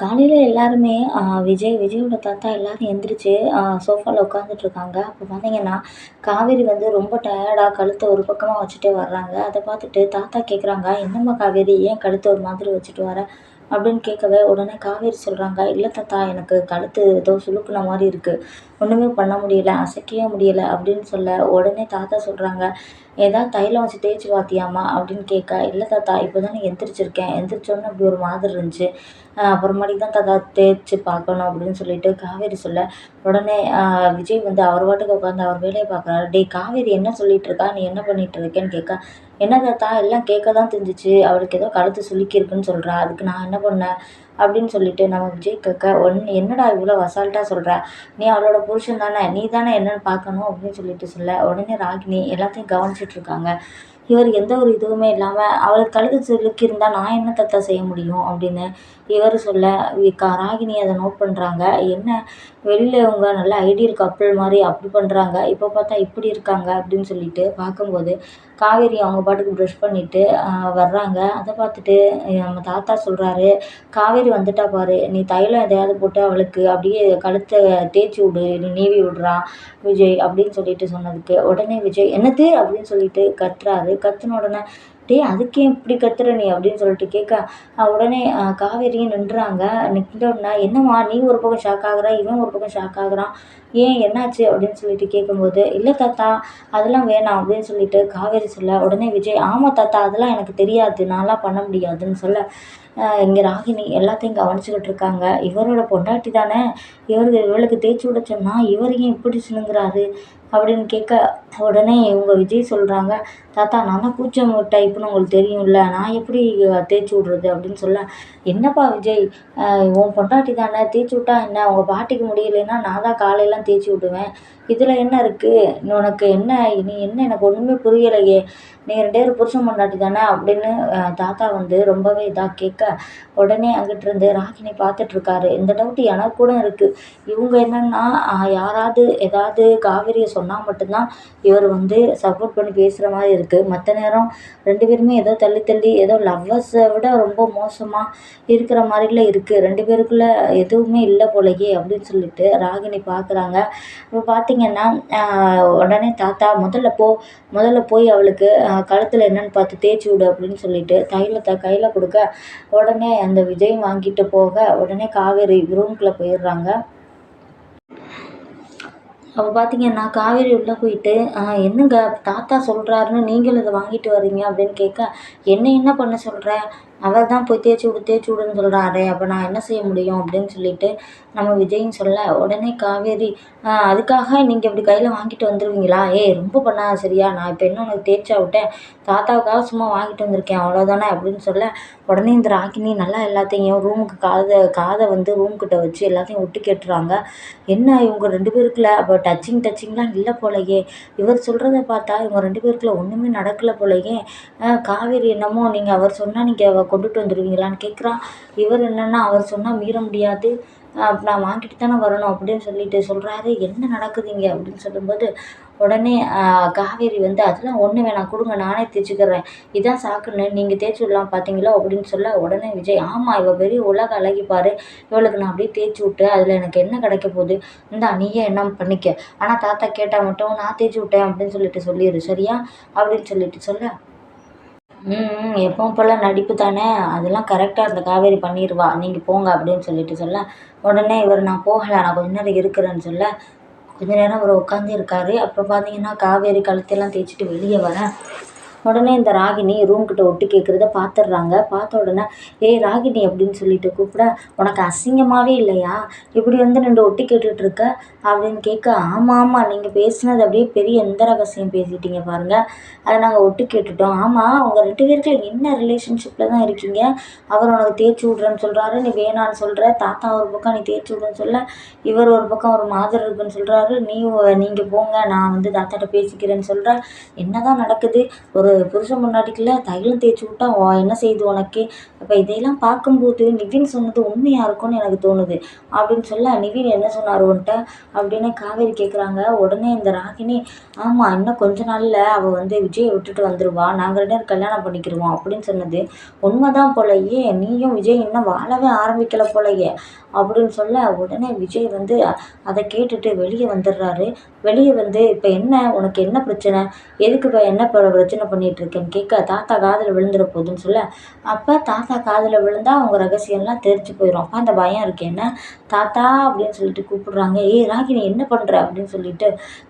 காலையில் எல்லாருமே விஜய் விஜயோட தாத்தா எல்லாரும் எந்திரிச்சு சோஃபாவில் உட்காந்துட்ருக்காங்க அப்போ பார்த்தீங்கன்னா காவேரி வந்து ரொம்ப டயர்டாக கழுத்தை ஒரு பக்கமாக வச்சுட்டே வர்றாங்க. அதை பார்த்துட்டு தாத்தா கேட்குறாங்க என்னம்மா காவேரி ஏன் கழுத்தை ஒரு மாதிரி வச்சுட்டு வர? அப்படின்னு கேட்கவே உடனே காவேரி சொல்கிறாங்க இல்லை தாத்தா எனக்கு கழுத்து ஏதோ சுழுக்குன மாதிரி இருக்குது ஒன்றுமே பண்ண முடியலை அசைக்கவே முடியலை அப்படின்னு சொல்ல உடனே தாத்தா சொல்கிறாங்க ஏதாவது தைலம் வச்சு தேய்ச்சி பார்த்தியாம்மா? அப்படின்னு கேட்க இல்லை தாத்தா இப்போ தானே எந்திரிச்சிருக்கேன். எந்திரிச்சோன்னே அப்படி ஒரு மாதிரி இருந்துச்சு. அப்புறமாட்டிக்கு தான் தாத்தா தேய்ச்சி பார்க்கணும் அப்படின்னு சொல்லிட்டு காவேரி சொல்ல உடனே விஜய் வந்து அவர் பாட்டுக்கு உட்காந்து அவர் வேலையை பார்க்குறாரு. டே காவேரி என்ன சொல்லிட்டு இருக்கா? நீ என்ன பண்ணிட்டு இருக்கேன்னு கேட்க என்ன தாத்தா எல்லாம் கேட்க தான் தெரிஞ்சிச்சு. அவளுக்கு ஏதோ கழுத்து சுளுக்கியிருக்குன்னு சொல்கிறா அதுக்கு நான் என்ன பண்ணேன்? அப்படின்னு சொல்லிட்டு நம்ம விஜய் கேட்க ஒன் என்னடா இவ்வளோ அசால்ட்டாக சொல்கிற நீ அவளோட புருஷன் தானே? நீ தானே என்னென்னு பார்க்கணும்? அப்படின்னு சொல்லிட்டு சொல்ல உடனே ராகினி எல்லாத்தையும் கவனிச்சிட்ருக்காங்க இவர் எந்த ஒரு இதுவுமே இல்லாமல் அவளுக்கு கழுத்து சுலுக்கி இருந்தால் நான் என்ன தத்தா செய்ய முடியும்? அப்படின்னு இவர் சொல்ல ராகினி அதை நோட் பண்ணுறாங்க என்ன வெளியில் இவங்க நல்ல ஐடியல் கப்புள் மாதிரி அப்படி பண்ணுறாங்க இப்போ பார்த்தா இப்படி இருக்காங்க அப்படின்னு சொல்லிட்டு பார்க்கும்போது காவேரி அவங்க பாட்டுக்கு ப்ரஷ் பண்ணிவிட்டு வர்றாங்க. அதை பார்த்துட்டு நம்ம தாத்தா சொல்கிறாரு காவேரி வந்துட்டா பாரு நீ தைலம் எதையாவது போட்டு அவளுக்கு அப்படியே கழுத்தை தேய்ச்சி விடு நீ நீவி விடுறான் விஜய் அப்படின்னு சொல்லிட்டு சொன்னதுக்கு உடனே விஜய் என்னது? அப்படின்னு சொல்லிட்டு கத்துறாரு. கத்துன உடனே டேய் அதுக்கு ஏன் இப்படி கத்துற நீ? அப்படின்னு சொல்லிட்டு கேட்க உடனே காவேரியும் நின்றுறாங்க நின்றோடனே என்னம்மா நீ ஒரு பக்கம் ஷாக் ஆகுறா? இவன் ஒரு பக்கம் ஷாக் ஆகுறான். ஏன்? என்னாச்சு? அப்படின்னு சொல்லிட்டு கேட்கும்போது இல்லை தாத்தா அதெல்லாம் வேணாம். அப்படின்னு சொல்லிட்டு காவேரி சொல்ல உடனே விஜய் ஆமாம் தாத்தா அதெல்லாம் எனக்கு தெரியாது. நான்லாம் பண்ண முடியாதுன்னு சொல்ல. இங்கே ராகினி எல்லாத்தையும் கவனிச்சுக்கிட்டு இருக்காங்க. இவரோட பொண்டாட்டி தானே? இவருக்கு இவளுக்கு தேய்ச்சி விட சொன்னால் இவர் ஏன் இப்படி சிணுங்குறாரு அப்படின்னு கேட்க உடனே இவங்க விஜய் சொல்கிறாங்க தாத்தா நான் தான் கூச்சம் டைப்புன்னு உங்களுக்கு தெரியும்ல நான் எப்படி தேய்ச்சி விட்றது? அப்படின்னு சொல்ல என்னப்பா விஜய் உன் பொண்டாட்டி தானே தேய்ச்சி விட்டா என்ன? உங்கள் பாட்டிக்கு முடியலைன்னா நான் தான் காலையெல்லாம் தேய்ச்சி விடுவேன். இதில் என்ன இருக்குது உனக்கு என்ன? நீ என்ன எனக்கு ஒன்றுமே புரியலையே. நீ ரெண்டே பேரும் புருஷன் பொண்டாட்டி தானே அப்படின்னு தாத்தா வந்து ரொம்பவே இதாக கேட்க உடனே அங்கிட்டிருந்து ராகினி பார்த்துட்ருக்காரு இந்த டவுட்டு எனக்கு கூட இருக்குது இவங்க என்னென்னா யாராவது ஏதாவது காவிரியை சொன்னால் மட்டும்தான் இவர் வந்து சப்போர்ட் பண்ணி பேசுகிற மாதிரி இருக்குது மற்ற நேரம் ரெண்டு பேருமே ஏதோ தள்ளி தள்ளி ஏதோ லவ்வர்ஸை விட ரொம்ப மோசமாக இருக்கிற மாதிரிலாம் இருக்குது ரெண்டு பேருக்குள்ளே எதுவுமே இல்லை போலயே அப்படின்னு சொல்லிட்டு ராகினி பார்க்குறாங்க இப்போ பார்த்திங்கன்னா உடனே தாத்தா முதல்ல போ முதல்ல போய் அவளுக்கு கழுத்தில் என்னென்னு பார்த்து தேய்ச்சி விடு அப்படின்னு சொல்லிட்டு தைலத்தை கையில் கொடுக்க உடனே அந்த விஜய் வாங்கிட்டு போக உடனே காவேரி ரூம்குள்ளே போயிடுறாங்க. அப்போ பார்த்தீங்கன்னா காவேரி உள்ளே போயிட்டு என்னங்க தாத்தா சொல்கிறாருன்னு நீங்களும் இதை வாங்கிட்டு வர்றீங்க? அப்படின்னு கேட்க என்ன என்ன பண்ண சொல்கிற அவர் தான் போய் தேய்ச்சி விடு தேய்ச்சி விடுன்னு சொல்கிறாரே அப்போ நான் என்ன செய்ய முடியும் அப்படின்னு சொல்லிட்டு நம்ம விஜய்ன்னு சொல்ல உடனே காவேரி அதுக்காக நீங்கள் இப்படி கையில் வாங்கிட்டு வந்துடுவீங்களா ஏய் ரொம்ப பண்ணாத சரியா? நான் இப்போ என்ன உனக்கு தேய்ச்சா விட்டேன். தாத்தாவுக்காக சும்மா வாங்கிட்டு வந்திருக்கேன் அவ்வளோதானே அப்படின்னு சொல்ல உடனே இந்த ராகினி நல்லா எல்லாத்தையும் ரூமுக்கு காதை காதை வந்து ரூம்கிட்ட வச்சு எல்லாத்தையும் விட்டு கேட்டுறாங்க. என்ன இவங்க ரெண்டு பேருக்குள்ள அப்போ டச்சிங் டச்சிங்லாம் இல்லை போலயே. இவர் சொல்கிறத பார்த்தா இவங்க ரெண்டு பேருக்குள்ள ஒன்றுமே நடக்கலை போலயே. காவேரி என்னமோ நீங்கள் அவர் சொன்னால் நீங்கள் கொண்டுட்டு வந்துடுவீங்களான்னு கேட்குறான் இவர் என்னென்னா அவர் சொன்னால் மீற முடியாது. நான் வாங்கிட்டு தானே வரணும் அப்படின்னு சொல்லிட்டு சொல்கிறாரு என்ன நடக்குது இங்கே? அப்படின்னு சொல்லும்போது உடனே காவேரி வந்து அதெல்லாம் ஒன்று வேணாம். கொடுங்க. நானே தேய்ச்சிக்கிறேன். இதான் சாக்குன்னு நீங்கள் தேய்ச்சி விடலாம் பார்த்தீங்களோ அப்படின்னு சொல்ல உடனே விஜய் ஆமாம் இவள் பெரிய உலக அழகிப்பார் இவளுக்கு நான் அப்படியே தேய்ச்சி விட்டு அதில் எனக்கு என்ன கிடைக்க போகுது? இந்தா நீயே என்ன பண்ணிக்க? ஆனால் தாத்தா கேட்டால் மட்டும் நான் தேய்ச்சி விட்டேன் அப்படின்னு சொல்லிட்டு சொல்லிடு சரியா? அப்படின்னு சொல்லிட்டு சொல்ல ம் எப்பவும் போல் நடிப்பு தானே? அதெல்லாம் கரெக்டாக அந்த காவேரி பண்ணிடுவா நீங்கள் போங்க அப்படின்னு சொல்லிட்டு சொல்ல உடனே இவர் நான் போகலை நான் கொஞ்ச நேரம் இருக்கிறேன்னு சொல்ல கொஞ்ச நேரம் அவர் உட்காந்து இருக்கார் அப்புறம் பார்த்தீங்கன்னா காவேரி கழுத்தையெல்லாம் தேய்ச்சிட்டு வெளியே வரேன். உடனே இந்த ராகினி ரூம்கிட்ட ஒட்டி கேட்குறத பார்த்துடுறாங்க பார்த்த உடனே ஏய் ராகினி அப்படின்னு சொல்லிட்டு கூப்பிட உனக்கு அசிங்கமாகவே இல்லையா? இப்படி வந்து ரெண்டு ஒட்டி கேட்டுட்ருக்க? அப்படின்னு கேட்க ஆமாம் ஆமாம் நீங்கள் பேசினது அப்படியே பெரிய எந்த ரகசியம் பேசிட்டீங்க பாருங்கள் அதை நாங்கள் ஒட்டு கேட்டுட்டோம். ஆமாம் அவங்க ரெண்டு பேருக்கு என்ன ரிலேஷன்ஷிப்பில் தான் இருக்கீங்க? அவர் உனக்கு தேய்ச்சி விட்றேன்னு சொல்கிறாரு நீ வேணான்னு சொல்கிற தாத்தா ஒரு பக்கம் நீ தேய்ச்சி விடுன்னு சொல்ல. இவர் ஒரு பக்கம் ஒரு மாதிரி இருக்குன்னு சொல்கிறாரு நீ நீங்கள் போங்க நான் வந்து தாத்தாட்ட பேசிக்கிறேன்னு சொல்கிறேன் என்ன தான் நடக்குது? ஒரு ஒரு புருஷன் பொண்டாட்டிக்குள்ள தைலம் தேய்ச்சி விட்டா என்ன செய்யுது உனக்கு? அப்போ இதையெல்லாம் பார்க்கும்போது நிவின் சொன்னது உண்மையாக இருக்கும்னு எனக்கு தோணுது. அப்படின்னு சொல்ல நிவின் என்ன சொன்னார் உன்ட்ட? அப்படின்னு காவேரி கேட்குறாங்க உடனே இந்த ராகினி ஆமாம் இன்னும் கொஞ்ச நாளில் அவள் வந்து விஜயை விட்டுட்டு வந்துடுவா நாங்கள் ரெண்டு பேரும் கல்யாணம் பண்ணிக்கிடுவோம் அப்படின்னு சொன்னது. உண்மைதான் போலயே நீயும் விஜய் இன்னும் வாழவே ஆரம்பிக்கல போலயே அப்படின்னு சொல்ல உடனே விஜய் வந்து அதை கேட்டுட்டு வெளியே வந்துடுறாரு. வெளியே வந்து இப்போ என்ன? உனக்கு என்ன பிரச்சனை? எதுக்கு இப்போ என்ன பிரச்சனை பண்ணி இருக்கேன்னு கேட்க தாத்தா காதில் விழுந்துட போகுதுன்னு சொல்ல அப்போ தாத்தா காதில் விழுந்தா அவங்க ரகசியம்லாம் தெரிஞ்சு போயிடும் அப்போ அந்த பயம் இருக்கு. என்ன? தாத்தா அப்படின்னு சொல்லிட்டு கூப்பிடுறாங்க. ஏய் ராகினி என்ன பண்ணுற அப்படின்னு சொல்லிட்டு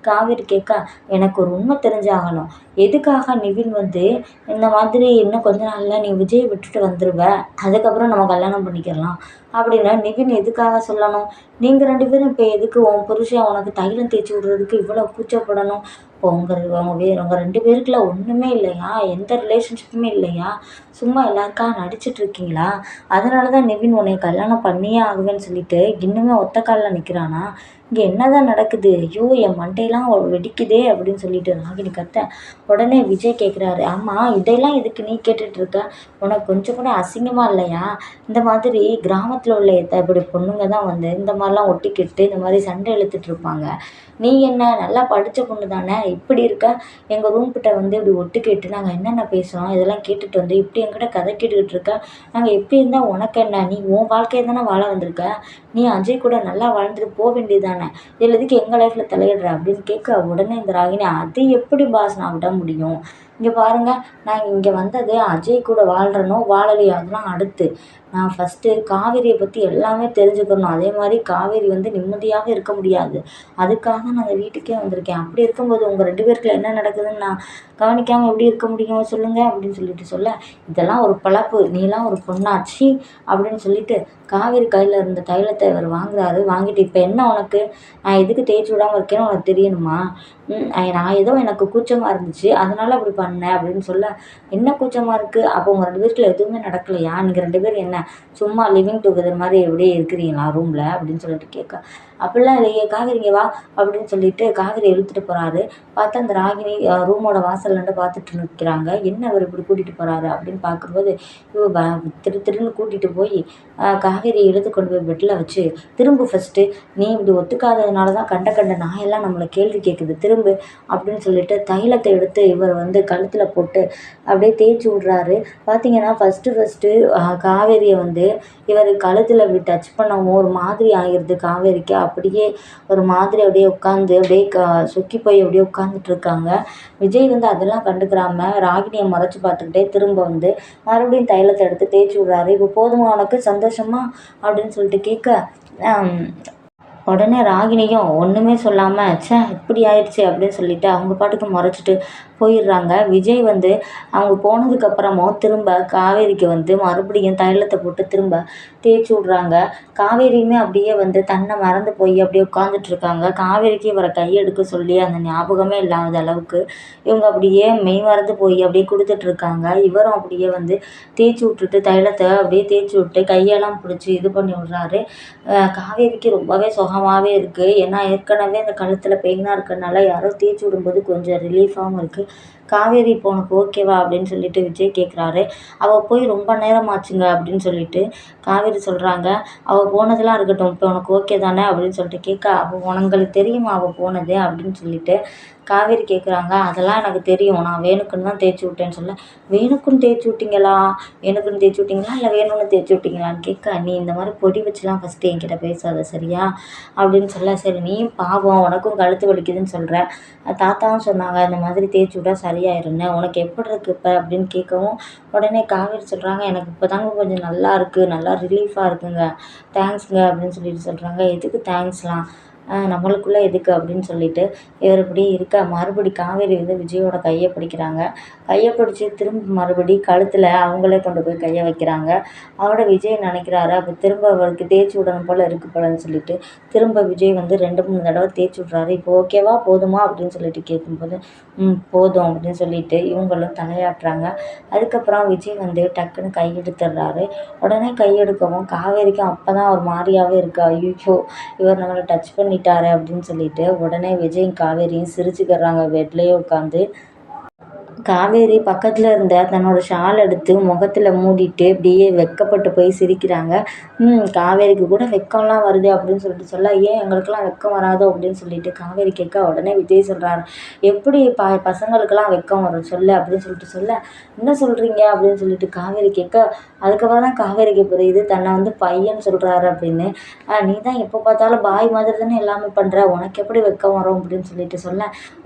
காவேரி கேட்க எனக்கு ஒரு உண்மை தெரிஞ்சாகணும். எதுக்காக நிவின் வந்து இந்த மாதிரி இன்னும் கொஞ்ச நாளில் நீ விஜயை விட்டுட்டு வந்துடுவ அதுக்கப்புறம் நம்ம கல்யாணம் பண்ணிக்கிடலாம் அப்படின்னா நிவின் எதுக்காக சொல்லணும்? நீங்கள் ரெண்டு பேரும் இப்போ எதுக்கு உன் புருஷன் உனக்கு தைலம் தேய்ச்சி விட்றதுக்கு இவ்வளோ கூச்சப்படணும்? இப்போ உங்கள் உங்கள் வே உங்கள் ரெண்டு பேருக்குள்ள ஒன்றுமே இல்லையா? எந்த ரிலேஷன்ஷிப்புமே இல்லையா? சும்மா எல்லாருக்காக நடிச்சிட்டு இருக்கீங்களா? அதனால தான் நிவின் உன்னை கல்யாணம் பண்ணியே ஆகுவேன்னு சொல்லிட்டு இன்னுமே ஒத்த காலில் நிற்கிறானா இங்கே என்ன தான் நடக்குது? ஐயோ என் மண்டையெல்லாம் வெடிக்குதே அப்படின்னு சொல்லிட்டு ராகினி கத்த உடனே விஜய் கேட்குறாரு ஆமாம் இதையெல்லாம் எதுக்கு நீ கேட்டுட்ருக்க உனக்கு கொஞ்சம் கூட அசிங்கமாக இல்லையா? இந்த மாதிரி கிராமத்தில் உள்ள இப்படி பொண்ணுங்க தான் வந்து இந்த மாதிரிலாம் ஒட்டிக்கிட்டு இந்த மாதிரி சண்டை இழுத்துட்டு இருப்பாங்க. நீ என்ன நல்லா படித்த பொண்ணு தானே? இப்படி இருக்க? எங்கள் ரூம் கிட்ட வந்து இப்படி ஒட்டுக்கேட்டு நாங்கள் என்னென்ன பேசுகிறோம் இதெல்லாம் கேட்டுட்டு வந்து இப்படி என்கிட்ட கதை கேட்டுக்கிட்டு இருக்க? நாங்கள் எப்படி இருந்தால் உனக்கு என்ன? நீ உன் வாழ்க்கையை தானே வாழ வந்திருக்க? நீ அஜய் கூட நல்லா வாழ்ந்துட்டு போக வேண்டியது தானே இதில் எதுக்கு எங்கள் லைஃப்பில் தலையிடுற? அப்படின்னு கேட்க உடனே இந்த ராகினி அது எப்படி பாஸ் நான் விட முடியும்? இங்கே பாருங்கள் நான் இங்கே வந்தது அஜய் கூட வாழ்கிறனோ வாழலையோ? அதெல்லாம் அடுத்து. நான் ஃபஸ்ட்டு காவேரியை பற்றி எல்லாமே தெரிஞ்சுக்கணும். அதே மாதிரி காவேரி வந்து நிம்மதியாக இருக்க முடியாது. அதுக்காக நான் அந்த வீட்டுக்கே வந்திருக்கேன். அப்படி இருக்கும்போது உங்கள் ரெண்டு பேருக்குள்ள என்ன நடக்குதுன்னு நான் கவனிக்காமல் எப்படி இருக்க முடியும்? சொல்லுங்கள் அப்படின்னு சொல்லிட்டு சொல்ல இதெல்லாம் ஒரு பழப்பு. நீலாம் ஒரு பொண்ணாச்சு அப்படின்னு சொல்லிட்டு காவேரி கையில் இருந்த தைலத்தை இவர் வாங்குறாரு. வாங்கிட்டு இப்போ என்ன உனக்கு? நான் எதுக்கு தேய்ச்சி விடாமல் இருக்கேன்னு உனக்கு தெரியணுமா? நான் ஏதோ எனக்கு கூச்சமாக இருந்துச்சு. அதனால அப்படி பண்ணேன் அப்படின்னு சொல்ல என்ன கூச்சமாக இருக்குது அப்போ உங்கள் ரெண்டு பேருக்குள்ள எதுவுமே நடக்கலையா? நீங்கள் ரெண்டு பேரும் என்ன? சும்மா லிவிங் டுகெதர் மாதிரி எப்படியே இருக்கிறீங்களா ரூமில் அப்படின்னு சொல்லிட்டு கேட்க. அப்படிலாம் இல்லையே காவிரிங்க வா அப்படின்னு சொல்லிட்டு காவேரி இழுத்துட்டு போகிறாரு பார்த்தா அந்த ராகினி ரூமோட வாசல்லண்டு பார்த்துட்டு நிற்கிறாங்க என்ன அவர் இப்படி கூட்டிகிட்டு போகிறாரு அப்படின்னு பார்க்கும்போது இவ திரு திருன்னு கூட்டிகிட்டு போய் காவேரி இழுத்து கொண்டு போய் பெட்டில் வச்சு திரும்ப ஃபஸ்ட்டு நீ இப்படி ஒத்துக்காததுனால தான் கண்ட கண்ட நாயெல்லாம் நம்மளை கேள்வி கேட்குது திரும்ப அப்படின்னு சொல்லிட்டு தைலத்தை எடுத்து இவர் வந்து கழுத்தில் போட்டு அப்படியே தேய்ச்சி விட்றாரு. பார்த்தீங்கன்னா ஃபஸ்ட்டு ஃபஸ்ட்டு காவேரியை வந்து இவர் கழுத்தில் இப்படி டச் பண்ணவும் ஒரு மாதிரி ஆகிடுது காவேரிக்கு. அப்படியே ஒரு மாதிரி அப்படியே உட்காந்து அப்படியே க சொக்கி போய் அப்படியே உட்காந்துட்ருக்காங்க விஜய் வந்து அதெல்லாம் கண்டுக்கிறாம ராகினியை மறைச்சி பார்த்துக்கிட்டே திரும்ப வந்து மறுபடியும் தைலத்தை எடுத்து தேய்ச்சி விட்றாரு. இப்போ போதுமா உனக்கு? சந்தோஷமா? அப்படின்னு சொல்லிட்டு கேட்க உடனே ராகினியும் ஒன்றுமே சொல்லாமல் ச்சே இப்படி ஆயிடுச்சு அப்படின்னு சொல்லிட்டு அவங்க பாட்டுக்கு முறைச்சிட்டு போயிடுறாங்க. விஜய் வந்து அவங்க போனதுக்கப்புறமும் திரும்ப காவேரிக்கு வந்து மறுபடியும் தைலத்தை போட்டு திரும்ப தேய்ச்சி விட்றாங்க. காவேரியுமே அப்படியே வந்து தன்னை மறந்து போய் அப்படியே உட்காந்துட்ருக்காங்க காவேரிக்கு இவரை கையெடுக்க சொல்லி அந்த ஞாபகமே இல்லாத அளவுக்கு இவங்க அப்படியே மெய் மறந்து போய் அப்படியே கொடுத்துட்ருக்காங்க இவரும் அப்படியே வந்து தேய்ச்சி விட்டுட்டு தைலத்தை அப்படியே தேய்ச்சி விட்டு கையெல்லாம் பிடிச்சி இது பண்ணி விட்றாரு. காவேரிக்கு ரொம்பவே சுகமாகவே இருக்குது ஏன்னா ஏற்கனவே அந்த கழுத்தில் பெயினாக இருக்கிறனால யாரோ தேய்ச்சி விடும்போது கொஞ்சம் ரிலீஃபாகவும் இருக்குது காவேரி இப்போ உனக்கு ஓகேவா அப்படின்னு சொல்லிட்டு விஜய் கேட்குறாரு அவள் போய் ரொம்ப நேரம் ஆச்சுங்க அப்படின்னு சொல்லிட்டு காவேரி சொல்கிறாங்க அவள் போனதெல்லாம் இருக்கட்டும். இப்போ உனக்கு ஓகே தானே அப்படின்னு சொல்லிட்டு கேட்க அவள் உனங்களுக்கு தெரியுமா? அவள் போனது? அப்படின்னு சொல்லிட்டு காவேரி கேட்குறாங்க அதெல்லாம் எனக்கு தெரியும். நான் வேணுக்குன்னு தான் தேய்ச்சி விட்டேன்னு சொல்ல வேணுக்குன்னு தேய்ச்சி விட்டீங்களா? வேணுக்குன்னு தேய்ச்சி விட்டீங்களா? இல்லை வேணும்னு தேய்ச்சி விட்டீங்களான்னு கேட்க நீ இந்த மாதிரி பொடி வச்சுலாம் ஃபஸ்ட்டு என்கிட்ட பேசாத சரியா? அப்படின்னு சொல்ல சரி நீயும் பாவம் உனக்கும் கழுத்து வலிக்குதுன்னு சொல்கிற தாத்தாவும் சொன்னாங்க இந்த மாதிரி தேய்ச்சி விட்டா சரியாயிருன்னு உனக்கு எப்படி இருக்குது இப்போ? அப்படின்னு கேட்கவும் உடனே காவேரி சொல்கிறாங்க எனக்கு இப்போ தாங்க கொஞ்சம் நல்லா இருக்குது நல்லா ரிலீஃபாக இருக்குங்க. தேங்க்ஸுங்க அப்படின்னு சொல்லிட்டு சொல்கிறாங்க எதுக்கு தேங்க்ஸ்லாம் நம்மளுக்குள்ளே எதுக்கு அப்படின்னு சொல்லிட்டு இவர் இப்படி இருக்க. மறுபடி காவேரி வந்து விஜயோட கையை பிடிக்கிறாங்க. கையை பிடிச்சி திரும்ப மறுபடி கழுத்தில் அவங்களே கொண்டு போய் கையை வைக்கிறாங்க. அவரோட விஜய் நினைக்கிறாரு? அப்போ திரும்ப அவருக்கு தேய்ச்சி விடணும் போல் இருக்கு போலன்னு சொல்லிட்டு திரும்ப விஜய் வந்து ரெண்டு மூணு தடவை தேய்ச்சி விட்றாரு. இப்போ ஓகேவா? போதுமா? அப்படின்னு சொல்லிட்டு கேட்கும்போது ம் போதும் அப்படின்னு சொல்லிட்டு இவங்களும் தலையாட்டுறாங்க. அதுக்கப்புறம் விஜய் வந்து டக்குன்னு கையெடுத்துடுறாரு உடனே கையெடுக்கவும் காவேரிக்கும் அப்போ தான் ஒரு மாதிரியாகவே இருக்கு. ஐயோ இவர் நம்மளை டச் பண்ணி பண்ணிட்டாரு அப்படின்னு சொல்லிட்டு உடனே விஜயும் காவேரியும் சிரிச்சுக்கிறாங்க. பெட்லேயே உட்காந்து காவேரி பக்கத்தில் இருந்த தன்னோட ஷால் எடுத்து முகத்தில் மூடிட்டு அப்படியே வெட்கப்பட்டு போய் சிரிக்கிறாங்க. ம் காவேரிக்கு கூட வெக்கம்லாம் வருது அப்படின்னு சொல்லிட்டு சொல்ல ஏன் எங்களுக்கெல்லாம் வெக்கம் வராதோ அப்படின்னு சொல்லிட்டு காவேரி கேட்க உடனே விஜய் சொல்கிறாரு எப்படி ப பசங்களுக்கெல்லாம் வெக்கம் வரும் சொல்லு அப்படின்னு சொல்லிட்டு சொல்ல என்ன சொல்கிறீங்க அப்படின்னு சொல்லிட்டு காவேரி கேட்க அதுக்கப்புறம் தான் காவேரிக்கு புரியுது தன்னை வந்து பையன் சொல்கிறாரு அப்படின்னு. நீ தான் எப்போ பார்த்தாலும் பாய் மாதிரி தானே எல்லாமே பண்ணுற உனக்கு எப்படி வெக்கம் வரும் அப்படின்னு சொல்லிட்டு சொல்ல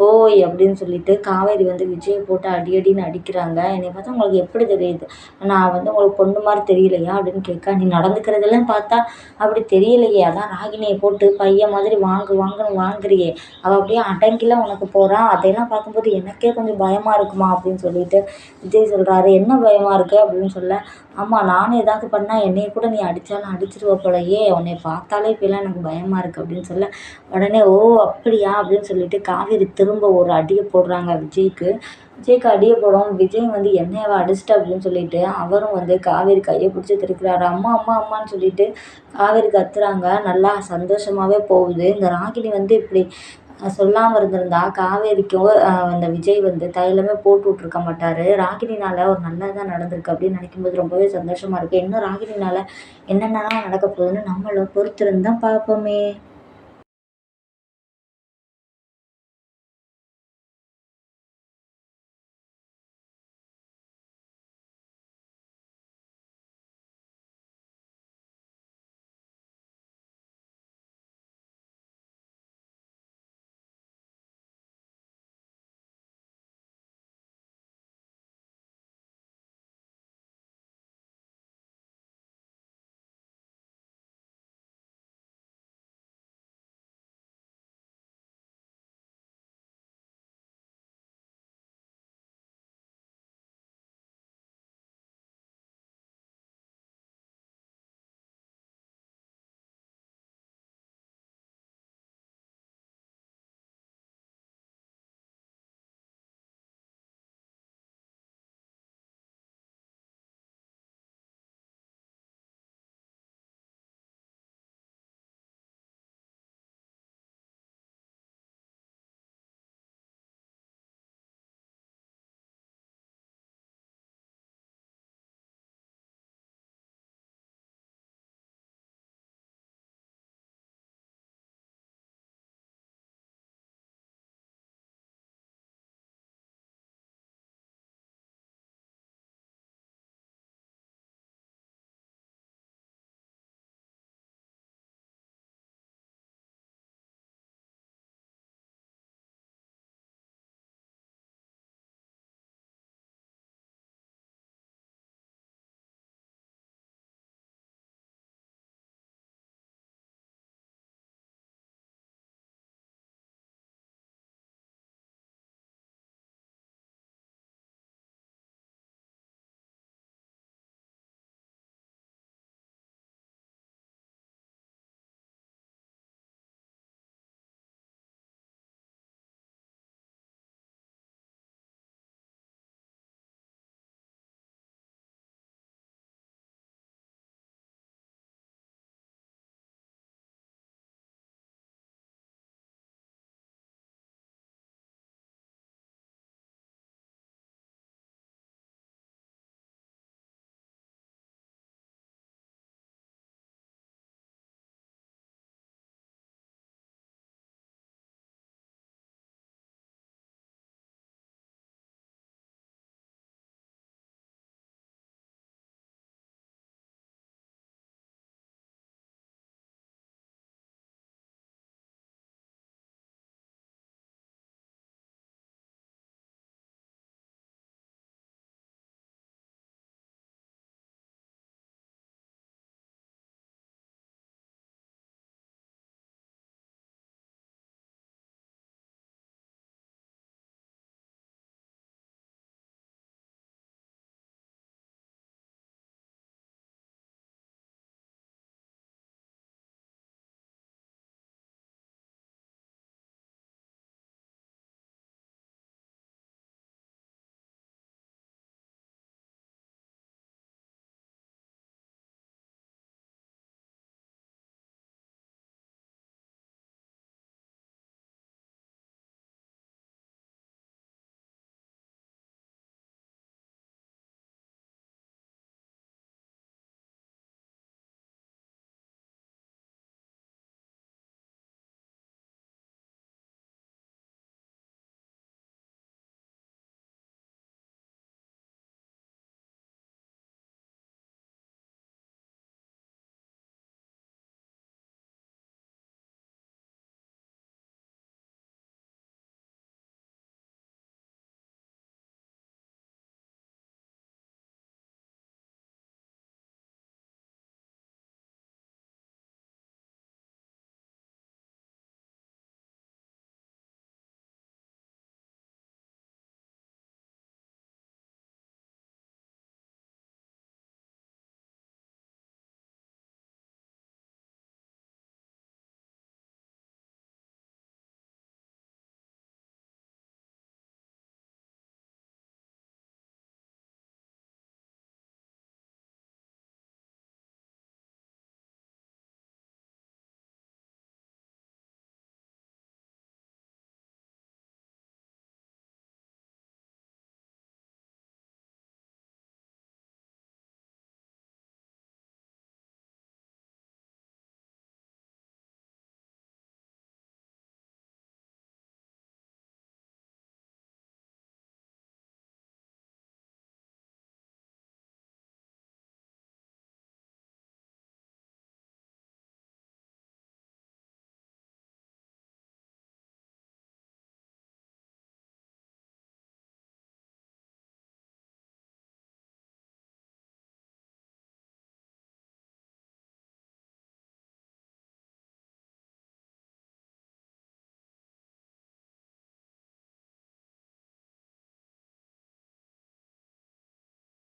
ஓய் அப்படின்னு சொல்லிட்டு காவேரி வந்து விஜயை போட்டு போட்டு அடி அடின்னு அடிக்கிறாங்க. என்னை பார்த்தா உங்களுக்கு எப்படி தெரியுது? நான் வந்து உங்களுக்கு பொண்ணு மாதிரி தெரியலையா அப்படின்னு கேட்க. நீ நடந்துக்கிறதெல்லாம் பார்த்தா அப்படி தெரியலையே. அதான் ராகினியை போட்டு பையன் மாதிரி வாங்கு வாங்குன்னு வாங்குறியே. அவள் அப்படியே அடங்கிலாம் உனக்கு போகிறான் அதையெல்லாம் பார்க்கும்போது எனக்கே கொஞ்சம் பயமாக இருக்குமா அப்படின்னு சொல்லிட்டு விஜய் சொல்கிறாரு என்ன பயமாக இருக்குது அப்படின்னு சொல்ல ஆமாம் நானும் ஏதாவது பண்ணால் என்னைய கூட நீ அடித்தாலும் அடிச்சிருவ போலையே. உன்னை பார்த்தாலே இப்போலாம் எனக்கு பயமாக இருக்குது அப்படின்னு சொல்ல உடனே ஓ அப்படியா? அப்படின்னு சொல்லிட்டு காவேரி திரும்ப ஒரு அடியை போடுறாங்க விஜய்க்கு. விஜய்க்கு அடியை போடவும் விஜய் வந்து என்னையவா அடிச்சிட்ட அப்படின்னு சொல்லிட்டு அவரும் வந்து காவேரி கையை பிடிச்சி திருக்கிறாரு. அம்மா அம்மா அம்மான்னு சொல்லிட்டு காவேரி கத்துறாங்க. நல்லா சந்தோஷமாகவே போகுது. இந்த ராகினி வந்து இப்படி சொல்லாமல் இருந்திருந்தா காவேரிக்கும் அந்த விஜய் வந்து தைலமே போட்டு விட்ருக்க மாட்டார். ராகினினால் ஒரு நல்லதாக நடந்திருக்கு அப்படின்னு நினைக்கும்போது ரொம்பவே சந்தோஷமாக இருக்குது இன்னும் ராகினினால் என்னென்னலாம் நடக்க போகுதுன்னு நம்மளும் பொறுத்திருந்தான் பார்ப்போமே.